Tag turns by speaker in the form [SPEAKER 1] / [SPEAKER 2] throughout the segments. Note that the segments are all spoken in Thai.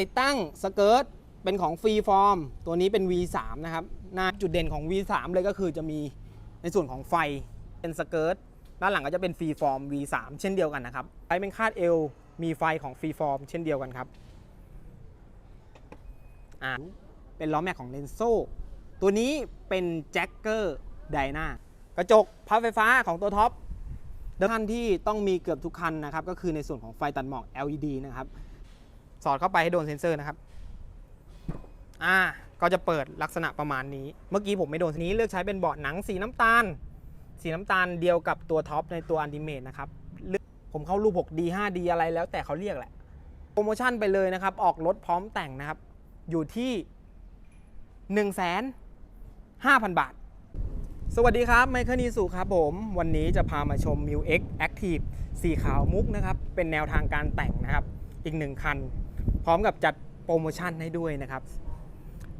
[SPEAKER 1] ติดตั้งสเกิร์ตเป็นของฟรีฟอร์มตัวนี้เป็น V3 นะครับหน้าจุดเด่นของ V3 เลยก็คือจะมีในส่วนของไฟเป็นสเกิร์ตด้านหลังก็จะเป็นฟรีฟอร์ม V3 เช่นเดียวกันนะครับไฟเป็นคาดเอวมีไฟของฟรีฟอร์มเช่นเดียวกันครับอ่าเป็นล้อแม็กของเลนโซตัวนี้เป็นแจ็คเกอร์ไดนากระจกพับไฟฟ้าของตัวท็อปเดิมคันที่ต้องมีเกือบทุกคันนะครับ ก็คือในส่วนของไฟตัดหมอก LED นะครับ สอดเข้าไปให้โดนเซ็นเซอร์นะครับ อ่า ก็จะเปิดลักษณะประมาณนี้ เมื่อกี้ผมไม่โดนนี้เลือกใช้เป็นเบาะหนังสีน้ำตาล สีน้ำตาลเดียวกับตัวท็อปในตัวอันติเมตนะครับผมเข้ารูป 6D 5D อะไรแล้วแต่เขาเรียกแหละ โปรโมชั่นไปเลยนะครับ ออกรถพร้อมแต่งนะครับ อยู่ที่ 1 5 0 0 0 0 บาท สวัสดีครับ ไมเคิลนีสุครับผม วันนี้จะพามาชม m u X Active สีขาวมุกนะครับ เป็นแนวทางการแต่งนะครับ อีกหนึ่งคัน ร้อมกับจัดโปรโมชั่นให้ด้วยนะครับ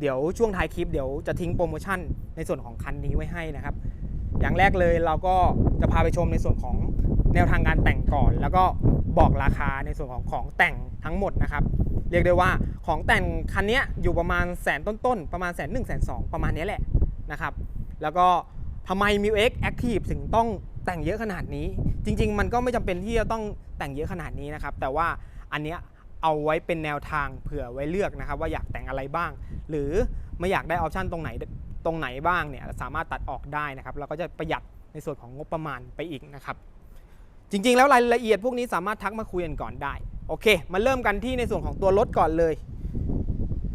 [SPEAKER 1] เดี๋ยวช่วงท้ายคลิปเดี๋ยวจะทิ้งโปรโมชั่นในส่วนของคันนี้ไว้ให้นะครับ อย่างแรกเลยเราก็จะพาไปชมในส่วนของแนวทางการแต่งก่อน แล้วก็บอกราคาในส่วนของของแต่งทั้งหมดนะครับ เรียกได้ว่าของแต่งคันนี้อยู่ประมาณแสนต้นๆ ประมาณแสนหนึ่งแสนสองประมาณนี้แหละนะครับ แล้วก็ทำไม m u X Active ถึงต้องแต่งเยอะขนาดนี้ จริง ๆ มันก็ไม่จำเป็นที่จะต้องแต่งเยอะขนาดนี้นะครับ แต่ว่าอันเนี้ย เอาไว้เป็นแนวทางเผื่อไว้เลือกนะครับ ว่าอยากแต่งอะไรบ้าง หรือไม่อยากได้ออปชันตรงไหนตรงไหนบ้างเนี่ยสามารถตัดออกได้นะครับเราก็จะประหยัดในส่วนของงบประมาณไปอีกนะครับ จริงๆ แล้วรายละเอียดพวกนี้สามารถทักมาคุยกันก่อนได้โอเค มาเริ่มกันที่ในส่วนของตัวรถก่อนเลย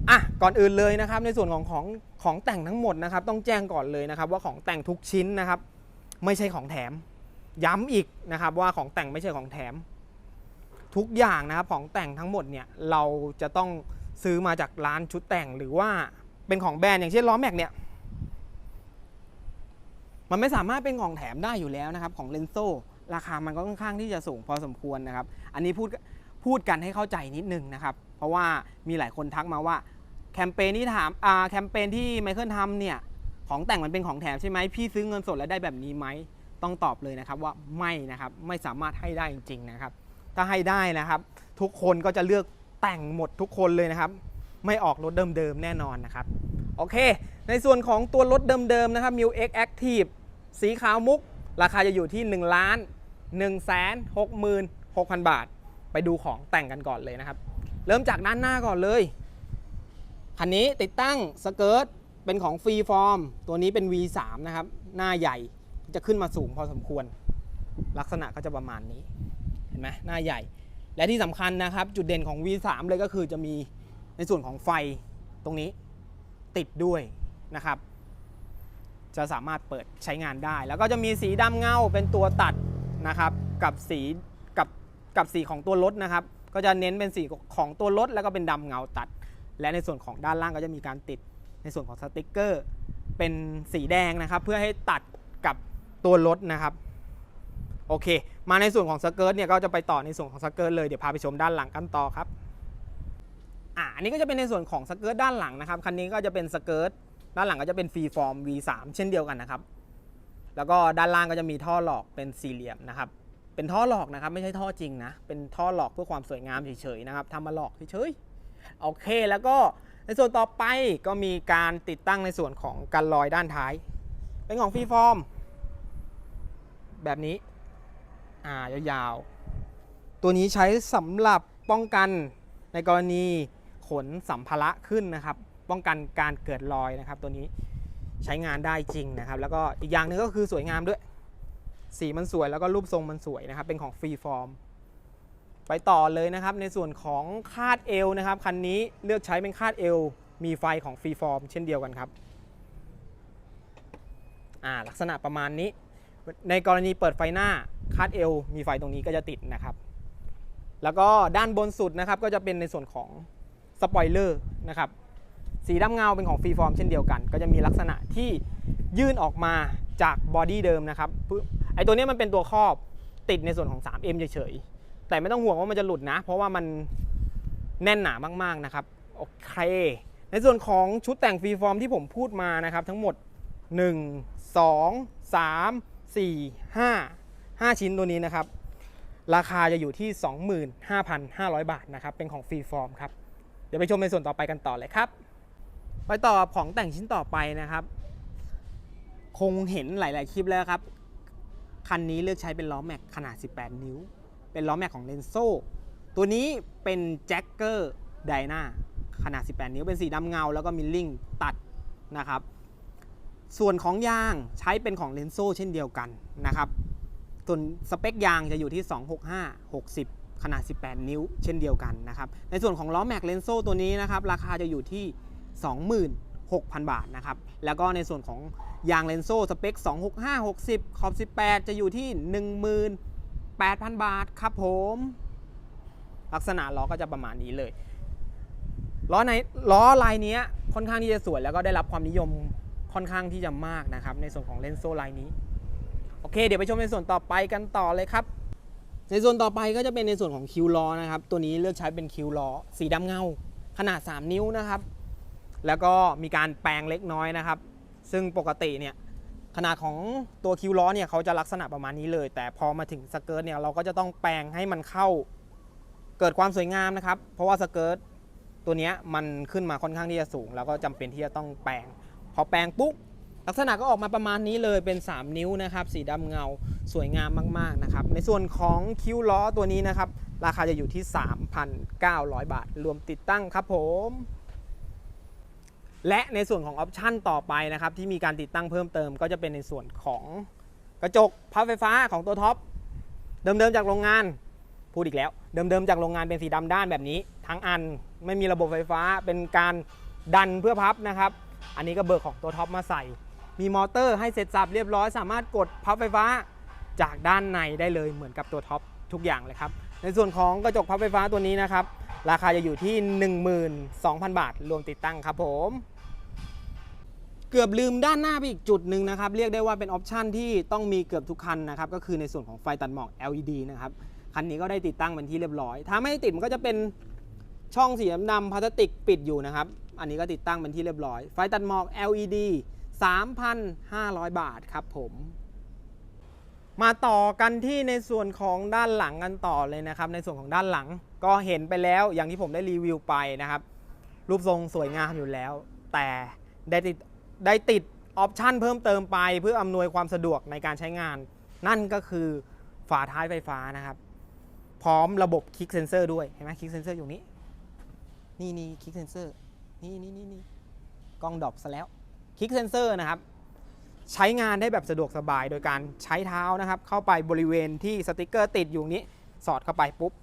[SPEAKER 1] อะก่อนอื่นเลยนะครับ ในส่วนของของของแต่งทั้งหมดนะครับ ต้องแจ้งก่อนเลยนะครับ ว่าของแต่งทุกชิ้นนะครับ ไม่ใช่ของแถม ย้ำอีกนะครับว่าของแต่งไม่ใช่ของแถม ทุกอย่างนะครับของแต่งทั้งหมดเนี่ยเราจะต้องซื้อมาจากร้านชุดแต่งหรือว่าเป็นของแบรนด์อย่างเช่นล้อแม็กเนี่ยมันไม่สามารถเป็นของแถมได้อยู่แล้วนะครับของเลนโซราคามันก็ค่อนข้างที่จะสูงพอสมควรนะครับ อันนี้พูดพูดกันให้เข้าใจนิดนึงนะครับ เพราะว่ามีหลายคนทักมาว่าแคมเปญที่ถามอ่าแคมเปญที่ไมเคิลทำเนี่ยของแต่งมันเป็นของแถมใช่ไหมพี่ซื้อเงินสดแล้วได้แบบนี้ไหมต้องตอบเลยนะครับว่าไม่นะครับไม่สามารถให้ได้จริง ๆ นะครับ ถ้าให้ได้นะครับ ทุกคนก็จะเลือกแต่งหมดทุกคนเลยนะครับ ไม่ออกรถเดิมๆแน่นอนนะครับ โอเค ในส่วนของตัวรถเดิมๆนะครับ m u X Active สีขาวมุก ราคาจะอยู่ที่1ล้าน1แสน66,000 บาท ไปดูของแต่งกันก่อนเลยนะครับ เริ่มจากด้านหน้าก่อนเลยคันนี้ติดตั้งสเกิร์ตเป็นของฟรีฟอร์มตัวนี้เป็น V3 นะครับ หน้าใหญ่จะขึ้นมาสูงพอสมควร ลักษณะก็จะประมาณนี้ เห็นไหมหน้าใหญ่ และที่สำคัญนะครับ จุดเด่นของ V3 เลยก็คือจะมีในส่วนของไฟตรงนี้ติดด้วยนะครับ จะสามารถเปิดใช้งานได้ แล้วก็จะมีสีดำเงาเป็นตัวตัดนะครับ กับสีกับกับสีของตัวรถนะครับ ก็จะเน้นเป็นสีของตัวรถแล้วก็เป็นดำเงาตัด และในส่วนของด้านล่างก็จะมีการติดในส่วนของสติกเกอร์ เป็นสีแดงนะครับ เพื่อให้ตัดกับตัวรถนะครับ โอเค มาในส่วนของสเกิร์ตเนี่ยก็จะไปต่อในส่วนของสเกิร์ตเลยเดี๋ยวพาไปชมด้านหลังกันต่อครับอ่าอันนี้ก็จะเป็นในส่วนของสเกิร์ตด้านหลังนะครับคันนี้ก็จะเป็นสเกิร์ตด้านหลังก็จะเป็นฟรีฟอร์ม V3 เช่นเดียวกันนะครับแล้วก็ด้านล่างก็จะมีท่อหลอกเป็นสี่เหลี่ยมนะครับเป็นท่อหลอกนะครับไม่ใช่ท่อจริงนะเป็นท่อหลอกเพื่อความสวยงามเฉยๆนะครับทำมาหลอกเฉยๆโอเคแล้วก็ในส่วนต่อไปก็มีการติดตั้งในส่วนของกันลอยด้านท้าย เป็นของฟรีฟอร์มแบบนี้ อ่ายาวๆ ตัวนี้ใช้สำหรับป้องกันในกรณีขนสัมภาระขึ้นนะครับ ป้องกันการเกิดรอยนะครับ ตัวนี้ใช้งานได้จริงนะครับ แล้วก็อีกอย่างหนึงก็คือสวยงามด้วย สีมันสวยแล้วก็รูปทรงมันสวยนะครับ เป็นของฟรีฟอร์มไปต่อเลยนะครับ ในส่วนของคาดเอวนะครับคันนี้เลือกใช้เป็นคาดเอวมีไฟของฟรีฟอร์มเช่นเดียวกันครับ ลักษณะประมาณนี้ ในกรณีเปิดไฟหน้าคาดเอวมีไฟตรงนี้ก็จะติดนะครับ แล้วก็ด้านบนสุดนะครับก็จะเป็นในส่วนของสปอยเลอร์นะครับสีดำเงาเป็นของฟรีฟอร์มเช่นเดียวกัน ก็จะมีลักษณะที่ยื่นออกมาจากบอดี้เดิมนะครับไอตัวนี้มันเป็นตัวครอบติดในส่วนของ 3M เฉยๆ แต่ไม่ต้องห่วงว่ามันจะหลุดนะ เพราะว่ามันแน่นหนามากๆนะครับ โอเค ในส่วนของชุดแต่งฟรีฟอร์มที่ผมพูดมานะครับ ทั้งหมด 1 2 3 4 5 5 ชิ้นตัวนี้นะครับ ราคาจะอยู่ที่ 25,500 บาทนะครับ เป็นของฟรีฟอร์มครับ เดี๋ยวไปชมในส่วนต่อไปกันต่อเลยครับ ไปต่อของแต่งชิ้นต่อไปนะครับ คงเห็นหลาย ๆ คลิปแล้วครับ คันนี้เลือกใช้เป็นล้อแม็กขนาด 18 นิ้ว เป็นล้อแม็กของเลนโซตัวนี้เป็นแจ็คเกอร์ไดนาขนาด 18 นิ้ว เป็นสีดำเงา แล้วก็มิลลิ่งตัดนะครับ ส่วนของยางใช้เป็นของเลนโซเช่นเดียวกันนะครับ ส่วนสเปคยางจะอยู่ที่ 265 60 ขนาด 18 นิ้ว เช่นเดียวกันนะครับ ในส่วนของล้อแม็กเลนโซตัวนี้นะครับ ราคาจะอยู่ที่ 26,000 บาทนะครับ แล้วก็ในส่วนของยางเลนโซสเปค 265 60 ขอบ 18 จะอยู่ที่ 18,000 บาทครับผม ลักษณะล้อก็จะประมาณนี้เลย ล้อในล้อลายนี้ค่อนข้างที่จะสวยแล้วก็ได้รับความนิยม ค่อนข้างที่จะมากนะครับ ในส่วนของเลนโซลายนี้ โอเค เดี๋ยวไปชมในส่วนต่อไปกันต่อเลยครับ ในส่วนต่อไปก็จะเป็นในส่วนของคิวล้อนะครับ ตัวนี้เลือกใช้เป็นคิวล้อสีดำเงา ขนาด 3 นิ้วนะครับ แล้วก็มีการแปลงเล็กน้อยนะครับ ซึ่งปกติเนี่ยขนาดของตัวคิวล้อเนี่ยเขาจะลักษณะประมาณนี้เลย แต่พอมาถึงสเกิร์ตเนี่ยเราก็จะต้องแปลงให้มันเข้าเกิดความสวยงามนะครับ เพราะว่าสเกิร์ตตัวนี้มันขึ้นมาค่อนข้างที่จะสูง แล้วก็จำเป็นที่จะต้องแปลง พอแปลงปุ๊บลักษณะก็ออกมาประมาณนี้เลยเป็น 3 นิ้วนะครับ สีดำเงาสวยงามมากๆนะครับ ในส่วนของคิ้วล้อตัวนี้นะครับ ราคาจะอยู่ที่ 3,900 บาท รวมติดตั้งครับผม และในส่วนของออปชั่นต่อไปนะครับ ที่มีการติดตั้งเพิ่มเติม ก็จะเป็นในส่วนของกระจกพับไฟฟ้าของตัวท็อปเดิมๆจากโรงงานพูดอีกแล้ว เดิมๆจากโรงงานเป็นสีดำด้านแบบนี้ ทั้งอันไม่มีระบบไฟฟ้าเป็นการดันเพื่อพับนะครับ อันนี้ก็เบิกของตัวท็อปมาใส่ มีมอเตอร์ให้เสร็จสับเรียบร้อย สามารถกดพับไฟฟ้าจากด้านในได้เลยเหมือนกับตัวท็อปทุกอย่างเลยครับ ในส่วนของกระจกพับไฟฟ้าตัวนี้นะครับ ราคาจะอยู่ที่ 12,000 บาท รวมติดตั้งครับผม เกือบลืมด้านหน้าไปอีกจุดหนึ่งนะครับ เรียกได้ว่าเป็นออปชันที่ต้องมีเกือบทุกคันนะครับ ก็คือในส่วนของไฟตัดหมอก LED นะครับ คันนี้ก็ได้ติดตั้งเป็นที่เรียบร้อย ถ้าไม่ติดมันก็จะเป็นช่องสีดำพลาสติกปิดอยู่นะครับ อันนี้ก็ติดตั้งเป็นที่เรียบร้อย ไฟตัดหมอก LED 3,500 บาทครับผมมาต่อกันที่ในส่วนของด้านหลังกันต่อเลยนะครับ ในส่วนของด้านหลังก็เห็นไปแล้วอย่างที่ผมได้รีวิวไปนะครับ รูปทรงสวยงามอยู่แล้ว แต่ได้ติดได้ติดออปชันเพิ่มเติมไปเพื่ออำนวยความสะดวกในการใช้งาน นั่นก็คือฝาท้ายไฟฟ้านะครับ พร้อมระบบคลิกเซนเซอร์ด้วยเห็นไหมคลิกเซนเซอร์อยู่นี้ นี่นี่คลิกเซนเซอร์ นี่นี่นี่นี่กล้องดอปซะแล้วคลิกเซนเซอร์นะครับ ใช้งานได้แบบสะดวกสบายโดยการใช้เท้านะครับ เข้าไปบริเวณที่สติกเกอร์ติดอยู่นี้ สอดเข้าไปปุ๊บ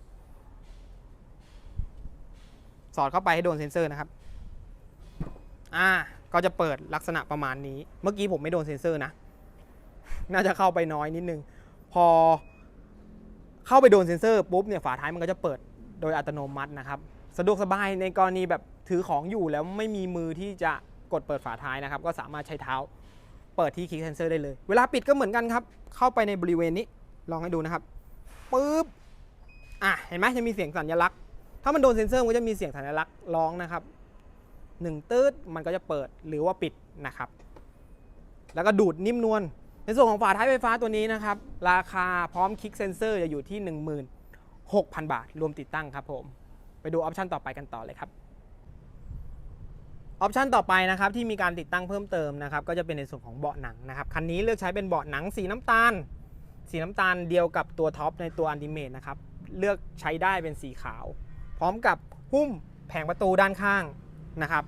[SPEAKER 1] สอดเข้าไปให้โดนเซนเซอร์นะครับ อ่า ก็จะเปิดลักษณะประมาณนี้ เมื่อกี้ผมไม่โดนเซนเซอร์นะ น่าจะเข้าไปน้อยนิดนึง พอเข้าไปโดนเซนเซอร์ปุ๊บเนี่ยฝาท้ายมันก็จะเปิดโดยอัตโนมัตินะครับ สะดวกสบายในกรณีแบบ ถือของอยู่แล้วไม่มีมือที่จะกดเปิดฝาท้ายนะครับ ก็สามารถใช้เท้าเปิดที่คลิกเซนเซอร์ได้เลย เวลาปิดก็เหมือนกันครับ เข้าไปในบริเวณนี้ลองให้ดูนะครับปุ๊บอะเห็นไหมจะมีเสียงสัญลักษณ์ ถ้ามันโดนเซนเซอร์มันก็จะมีเสียงสัญลักษณ์ร้องนะครับหนึ่งตืดมันก็จะเปิดหรือว่าปิดนะครับ แล้วก็ดูดนิ่มนวลในส่วนของฝาท้ายไฟฟ้าตัวนี้นะครับ ราคาพร้อมคลิกเซนเซอร์จะอยู่ที่ 16,000 บาท รวมติดตั้งครับผม ไปดูออปชันต่อไปกันต่อเลยครับ ออปชันต่อไปนะครับที่มีการติดตั้งเพิ่มเติมนะครับก็จะเป็นในส่วนของเบาะหนังนะครับคันนี้เลือกใช้เป็นเบาะหนังสีน้ำตาล สีน้ำตาลเดียวกับตัวท็อปในตัวอันติเมตนะครับเลือกใช้ได้เป็นสีขาว พร้อมกับหุ้มแผงประตูด้านข้างนะครับ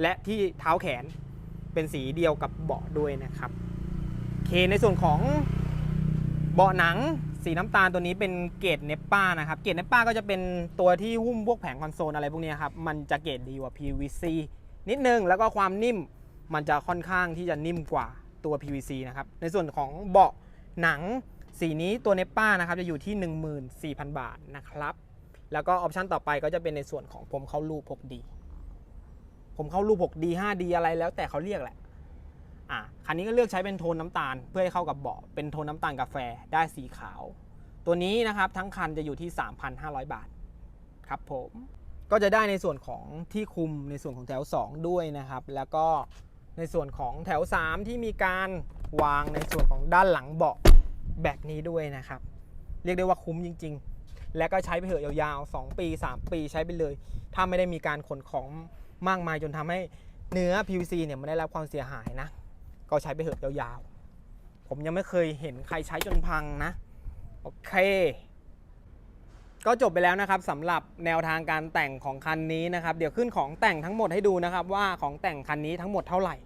[SPEAKER 1] และที่เท้าแขนเป็นสีเดียวกับเบาะด้วยนะครับเคในส่วนของเบาะหนังสีน้ำตาลตัวนี้เป็นเกรดเนปป้านะครับเกรดเนปป้าก็จะเป็นตัวที่หุ้มพวกแผงคอนโซลอะไรพวกนี้ครับมันจะเกรดดีกว่า PVC นิดนึงแล้วก็ความนิ่มมันจะค่อนข้างที่จะนิ่มกว่าตัว PVC นะครับในส่วนของเบาะหนังสีนี้ตัวเนปป้านะครับจะอยู่ที่ 14,000 บาทนะครับ แล้วก็ออปชันต่อไปก็จะเป็นในส่วนของผมเข้ารูป 6D ผมเข้ารูป 6D 5D อะไรแล้วแต่เขาเรียกแหละอะคันนี้ก็เลือกใช้เป็นโทนน้ำตาล เพื่อให้เข้ากับเบาะเป็นโทนน้ำตาลกาแฟได้สีขาว ตัวนี้นะครับทั้งคันจะอยู่ที่ 3,500 บาท ครับผม ก็จะได้ในส่วนของที่คุมในส่วนของแถว 2 ด้วยนะครับ แล้วก็ในส่วนของแถว 3 ที่มีการวางในส่วนของด้านหลังเบาะแบบนี้ด้วยนะครับ เรียกได้ว่าคุ้มจริง ๆ และก็ใช้ไปเถอะยาวๆ 2 ปี 3 ปีใช้ไปเลย ถ้าไม่ได้มีการขนของมากมายจนทำให้เนื้อ PVC เนี่ยมันได้รับความเสียหายนะ ก็ใช้ไปเถอะยาวๆ ผมยังไม่เคยเห็นใครใช้จนพังนะ โอเค ก็จบไปแล้วนะครับสำหรับแนวทางการแต่งของคันนี้นะครับ เดี๋ยวขึ้นของแต่งทั้งหมดให้ดูนะครับ ว่าของแต่งคันนี้ทั้งหมดเท่าไหร่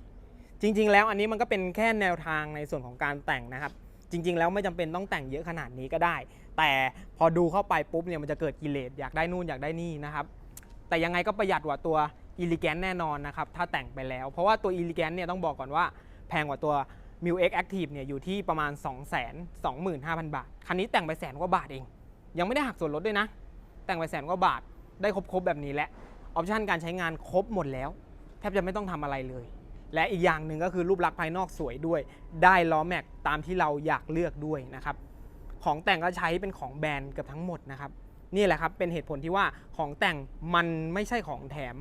[SPEAKER 1] จริง ๆ แล้วอันนี้มันก็เป็นแค่แนวทางในส่วนของการแต่งนะครับ จริง ๆ แล้วไม่จำเป็นต้องแต่งเยอะขนาดนี้ก็ได้ แต่พอดูเข้าไปปุ๊บเนี่ยมันจะเกิดกิเลสอยากได้นู่นอยากได้นี่นะครับ แต่ยังไงก็ประหยัดกว่าตัว e l e g a n t แน่นอนนะครับถ้าแต่งไปแล้ว เพราะว่าตัว e l e g a n t เนี่ยต้องบอกก่อนว่าแพงกว่าตัว m i l X Active เนี่ยอยู่ที่ประมาณ 2 2 5 0 0 0 บาท คันนี้แต่งไปแสนกว่าบาทเอง ยังไม่ได้หักส่วนลดด้วยนะ แต่งไปแสนกว่าบาทได้ครบๆแบบนี้แหละออปชันการใช้งานครบหมดแล้ว แทบจะไม่ต้องทำอะไรเลย และอีกอย่างหนึ่งก็คือรูปลักษณ์ภายนอกสวยด้วย ได้ล้อแม็กตามที่เราอยากเลือกด้วยนะครับของแต่งก็ใช้เป็นของแบรนด์เกือบทั้งหมดนะครับนี่แหละครับเป็นเหตุผลที่ว่าของแต่งมันไม่ใช่ของแถม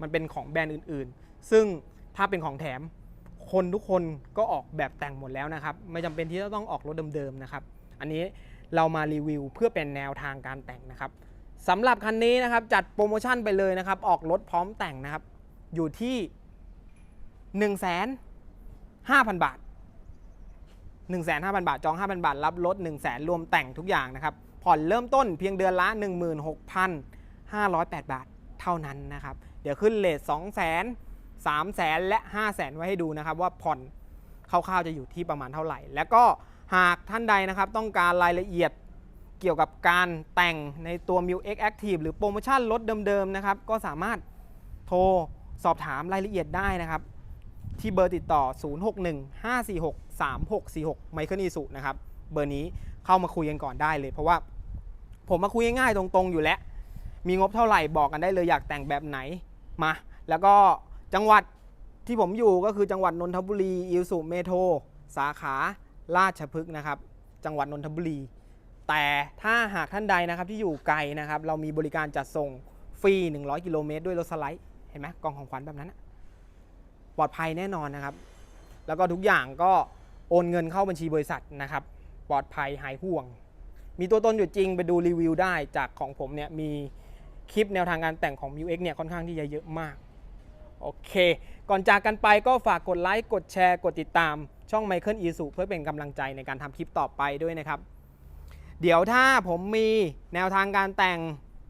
[SPEAKER 1] มันเป็นของแบรนด์อื่นๆ ซึ่งถ้าเป็นของแถมคนทุกคนก็ออกแบบแต่งหมดแล้วนะครับ ไม่จำเป็นที่จะต้องออกรถเดิมๆนะครับ อันนี้ เรามารีวิวเพื่อเป็นแนวทางการแต่งนะครับสำหรับคันนี้นะครับจัดโปรโมชั่นไปเลยนะครับ ออกรถพร้อมแต่งนะครับ อยู่ที่ 1 5 0 0 0 บาท 1 5 0 0 0 บาท จอง 5,000 บาท รับรถ 1 0 0 0 0แรวมแต่งทุกอย่างนะครับ ผ่อนเริ่มต้นเพียงเดือนละ 16,508 บาทเท่านั้นนะครับ เดี๋ยวขึ้นเลท 2 0 0 0 0 0 3 0 0 0 0 และ 5 0 0 0 0 0 ไว้ให้ดูนะครับ ว่าผ่อนคร่าวๆจะอยู่ที่ประมาณเท่าไหร่ แล้วก็ หากท่านใดนะครับต้องการรายละเอียดเกี่ยวกับการแต่งในตัว m i l X Active หรือโปรโมชั่นลดเดิมๆนะครับก็สามารถโทรสอบถามรายละเอียดได้นะครับ ที่เบอร์ติดต่อ 0615463646 ไมเคิลอีสุนะครับ เบอร์นี้เข้ามาคุยกันก่อนได้เลย เพราะว่าผมมาคุยง่ายๆตรงๆอยู่แล้ว มีงบเท่าไหร่บอกกันได้เลยอยากแต่งแบบไหนมา แล้วก็จังหวัดที่ผมอยู่ก็คือจังหวัดนนทบุรีอิลสุเมโทรสาขา ราชพฤกษ์นะครับ จังหวัดนนทบุรี แต่ถ้าหากท่านใดนะครับที่อยู่ไกลนะครับ เรามีบริการจัดส่งฟรี 100 กิโลเมตรด้วยรถสไลด์ เห็นไหมกองของขวัญแบบนั้น ปลอดภัยแน่นอนนะครับ แล้วก็ทุกอย่างก็โอนเงินเข้าบัญชีบริษัทนะครับ ปลอดภัยหายห่วง มีตัวตนอยู่จริงไปดูรีวิวได้จากของผมเนี่ยมีคลิปแนวทางการแต่งของ u x เนี่ยค่อนข้างที่จะเยอะมาก โอเค ก่อนจากกันไปก็ฝากกดไลค์ กดแชร์ กดติดตาม ช่องไมเคิลอีสุเพื่อเป็นกำลังใจในการทำคลิปต่อไปด้วยนะครับ เดี๋ยวถ้าผมมีแนวทางการแต่ง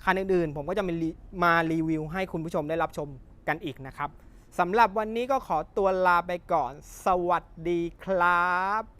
[SPEAKER 1] คันอื่นๆ ผมก็จะมีมารีวิวให้คุณผู้ชมได้รับชมกันอีกนะครับสำหรับวันนี้ก็ขอตัวลาไปก่อน สวัสดีครับ